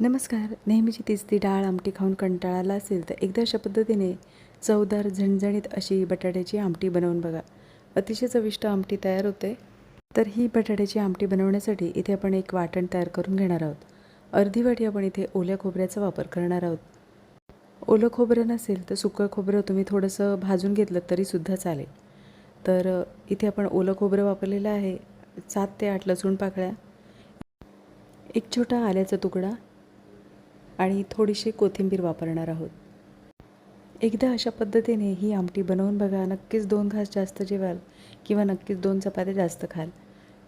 नमस्कार. नेहमीची तीच ती डाळ आमटी खाऊन कंटाळाला असेल तर एकदा अशा पद्धतीने चवदार झणझणीत अशी बटाट्याची आमटी बनवून बघा. अतिशय चविष्ट आमटी तयार होते. तर ही बटाट्याची आमटी बनवण्यासाठी इथे आपण एक वाटण तयार करून घेणार आहोत. अर्धी वाटी आपण इथे ओल्या खोबऱ्याचा वापर करणार आहोत. ओलं खोबरं नसेल तर सुकं खोबरं तुम्ही थोडंसं भाजून घेतलं तरीसुद्धा चालेल. तर इथे आपण ओलं खोबरं वापरलेलं आहे. सात ते आठ लसूण पाकळ्या. एक छोटा आल्याचा तुकडा. आणि थोडीशी कोथिंबीर वापरणार आहोत. एकदा अशा पद्धतीने ही आमटी बनवून बघा. नक्कीच दोन घास जास्त जेवाल किंवा नक्कीच दोन चपात्या जास्त खाल.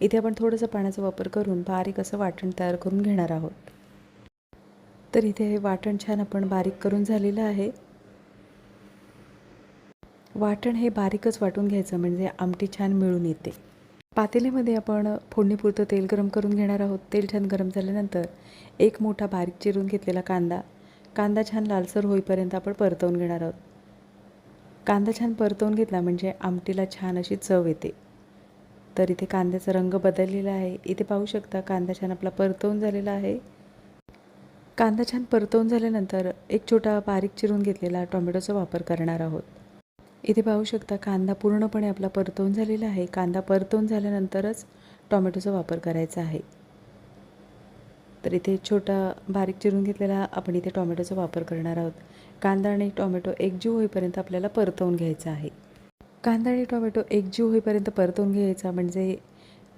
इथे आपण थोडंसं पाण्याचा वापर करून बारीक असं वाटण तयार करून घेणार आहोत. तर इथे हे वाटण छान आपण बारीक करून झालेलं आहे. वाटण हे बारीकच वाटून घ्यायचं म्हणजे आमटी छान मिळून येते. पातेल्यामध्ये आपण फोडणीपुरतं तेल गरम करून घेणार आहोत. तेल छान गरम झाल्यानंतर एक मोठा बारीक चिरून घेतलेला कांदा. कांदा छान लालसर होईपर्यंत आपण परतवून घेणार आहोत. कांदा छान परतवून घेतला म्हणजे आमटीला छान अशी चव येते. तर इथे कांद्याचा रंग बदललेला आहे. इथे पाहू शकता कांदा छान आपला परतवून झालेला आहे. कांदा छान परतवून झाल्यानंतर एक छोटा बारीक चिरून घेतलेला टोमॅटोचा वापर करणार आहोत. इथे पाहू शकता कांदा पूर्णपणे आपला परतवून झालेला आहे. कांदा परतवून झाल्यानंतरच टोमॅटोचा वापर करायचा आहे. तर इथे छोटा बारीक चिरून घेतलेला आपण इथे टोमॅटोचा वापर करणार आहोत. कांदा आणि टोमॅटो एकजीव होईपर्यंत आपल्याला परतवून घ्यायचा आहे. कांदा आणि टोमॅटो एकजीव होईपर्यंत परतवून घ्यायचा म्हणजे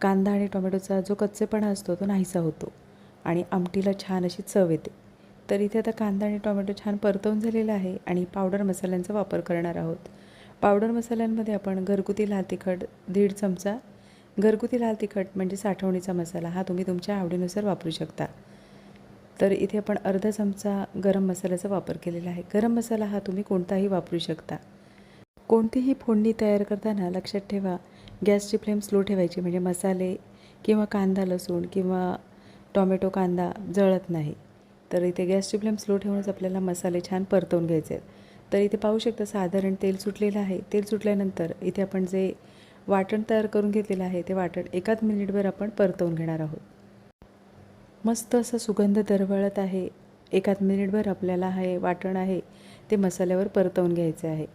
कांदा आणि टोमॅटोचा जो कच्चेपणा असतो तो नाहीसा होतो आणि आमटीला छान अशी चव येते. तर इथे आता कांदा आणि टोमॅटो छान परतवून झालेला आहे आणि पावडर मसाल्यांचा वापर करणार आहोत. पावडर मसाल्यांमध्ये आपण घरगुती लाल तिखट दीड चमचा. घरगुती लाल तिखट म्हणजे साठवणीचा मसाला हा तुम्ही तुमच्या आवडीनुसार वापरू शकता. तर इथे आपण अर्धा चमचा गरम मसाल्याचा वापर केलेला आहे. गरम मसाला हा तुम्ही कोणताही वापरू शकता. कोणतीही फोडणी तयार करताना लक्षात ठेवा गॅसची फ्लेम स्लो ठेवायची म्हणजे मसाले किंवा कांदा लसूण किंवा टॉमॅटो कांदा जळत नाही. तर इथे गॅसची फ्लेम स्लो ठेवूनच आपल्याला मसाले छान परतवून घ्यायचे आहेत. तर इथे पाहू शकता साधारण तेल सुटलेलं आहे. तेल सुटल्यानंतर इथे आपण जे वाटण तयार करून घेतलेलं आहे ते वाटण एकाच मिनिटभर आपण परतवून घेणार आहोत. मस्त असा सुगंध दरवळत आहे. एकाच मिनिटभर आपल्याला हे वाटण आहे ते मसाल्यावर परतवून घ्यायचे आहे.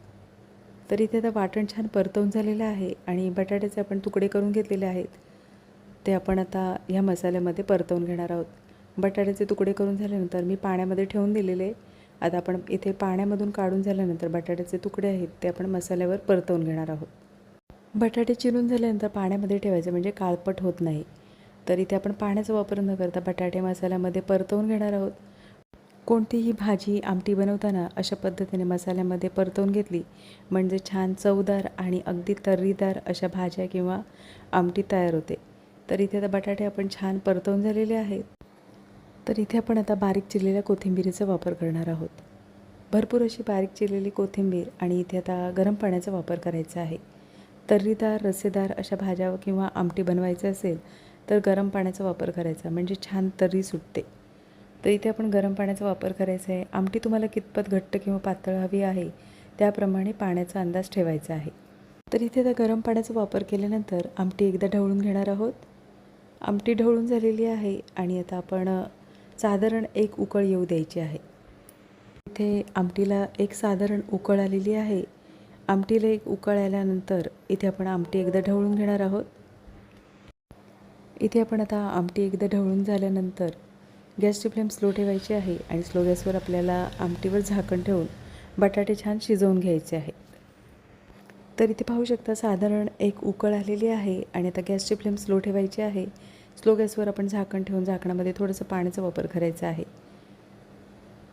तर इथे आता वाटण छान परतवून झालेलं आहे आणि बटाट्याचे आपण तुकडे करून घेतलेले आहेत. ते आपण आता ह्या मसाल्यामध्ये परतवून घेणार आहोत. बटाट्याचे तुकडे करून झाल्यानंतर मी पाण्यामध्ये ठेवून दिलेले आता आपण इथे पाण्यामधून काढून झाल्यानंतर बटाट्याचे तुकडे आहेत ते आपण मसाल्यावर परतवून घेणार आहोत. बटाटे चिरून झाल्यानंतर पाण्यामध्ये ठेवायचे म्हणजे काळपट होत नाही. तर इथे आपण पाण्याचा वापर न करता बटाटे मसाल्यामध्ये परतवून घेणार आहोत. कोणतीही भाजी आमटी बनवताना अशा पद्धतीने मसाल्यामध्ये परतवून घेतली म्हणजे छान चवदार आणि अगदी तर्रीदार अशा भाज्या किंवा आमटी तयार होते. तर इथे आता बटाटे आपण छान परतवून झालेले आहेत. तर इथे आपण आता बारीक चिरलेल्या कोथिंबीरीचा वापर करणार आहोत. भरपूर अशी बारीक चिरलेली कोथिंबीर आणि इथे आता गरम पाण्याचा वापर करायचा आहे. तर्रीदार रसेदार अशा भाज्या किंवा आमटी बनवायचं असेल तर गरम पाण्याचा वापर करायचा म्हणजे छान तर्री सुटते. तर इथे आपण गरम पाण्याचा वापर करायचा आहे. आमटी तुम्हाला कितपत घट्ट किंवा पातळ हवी आहे त्याप्रमाणे पाण्याचा अंदाज ठेवायचा आहे. तर इथे आता गरम पाण्याचा वापर केल्यानंतर आमटी एकदा ढवळून घेणार आहोत. आमटी ढवळून झालेली आहे आणि आता आपण साधारण एक उकळ येऊ द्यायची आहे. इथे आमटीला एक साधारण उकळ आलेली आहे. आमटीला एक उकळ आल्यानंतर इथे आपण आमटी एकदा ढवळून घेणार आहोत. इथे आपण आता आमटी एकदा ढवळून झाल्यानंतर गॅसची फ्लेम स्लो ठेवायची आहे आणि स्लो गॅसवर आपल्याला आमटीवर झाकण ठेवून बटाटे छान शिजवून घ्यायचे आहे. तर इथे पाहू शकता साधारण एक उकळ आलेली आहे आणि आता गॅसची फ्लेम स्लो ठेवायची आहे. स्लो गॅसवर आपण झाकण ठेवून झाकणामध्ये थोडंसं पाण्याचा वापर करायचा आहे.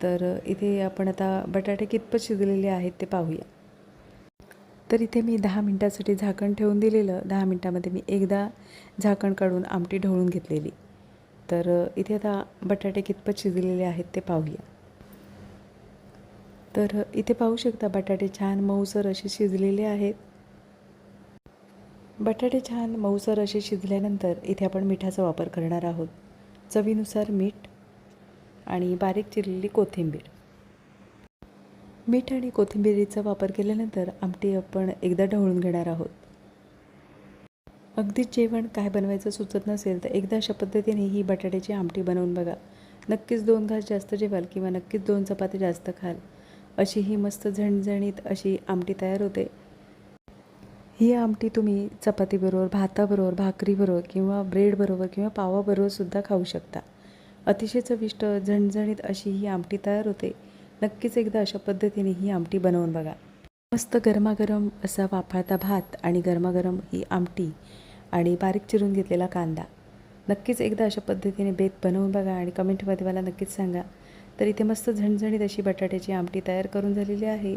तर इथे आपण आता बटाटे कितपत शिजलेले आहेत ते पाहूया. तर इथे मी दहा मिनटासाठी झाकण ठेवून दिलेलं. दहा मिनटामध्ये मी एकदा झाकण काढून आमटी ढवळून घेतलेली. तर इथे आता बटाटे कितपत शिजलेले आहेत ते पाहूया. तर इथे पाहू शकता बटाटे छान मऊसर असे शिजलेले आहेत. बटाटे छान मऊसर असे शिजल्यानंतर इथे आपण मिठाचा वापर करणार आहोत. चवीनुसार मीठ आणि बारीक चिरलेली कोथिंबीर. मीठ आणि कोथिंबिरीचा वापर केल्यानंतर आमटी आपण एकदा ढवळून घेणार आहोत. अगदीच जेवण काय बनवायचं सुचत नसेल तर एकदा अशा पद्धतीने ही बटाट्याची आमटी बनवून बघा. नक्कीच दोन घास जास्त जेवाल किंवा नक्कीच दोन चपाती जास्त खाल. अशी ही मस्त झणझणीत अशी आमटी तयार होते. ही आमटी तुम्ही चपातीबरोबर भाताबरोबर भाकरीबरोबर किंवा ब्रेडबरोबर किंवा पावाबरोबरसुद्धा खाऊ शकता. अतिशय चविष्ट झणझणीत अशी ही आमटी तयार होते. नक्कीच एकदा अशा पद्धतीने ही आमटी बनवून बघा. मस्त गरमागरम असा वाफाळता भात आणि गरमागरम ही आमटी आणि बारीक चिरून घेतलेला कांदा. नक्कीच एकदा अशा पद्धतीने बेत बनवून बघा आणि कमेंटमध्ये मला नक्कीच सांगा. तर इथे मस्त झणझणीत अशी बटाट्याची आमटी तयार करून झालेली आहे.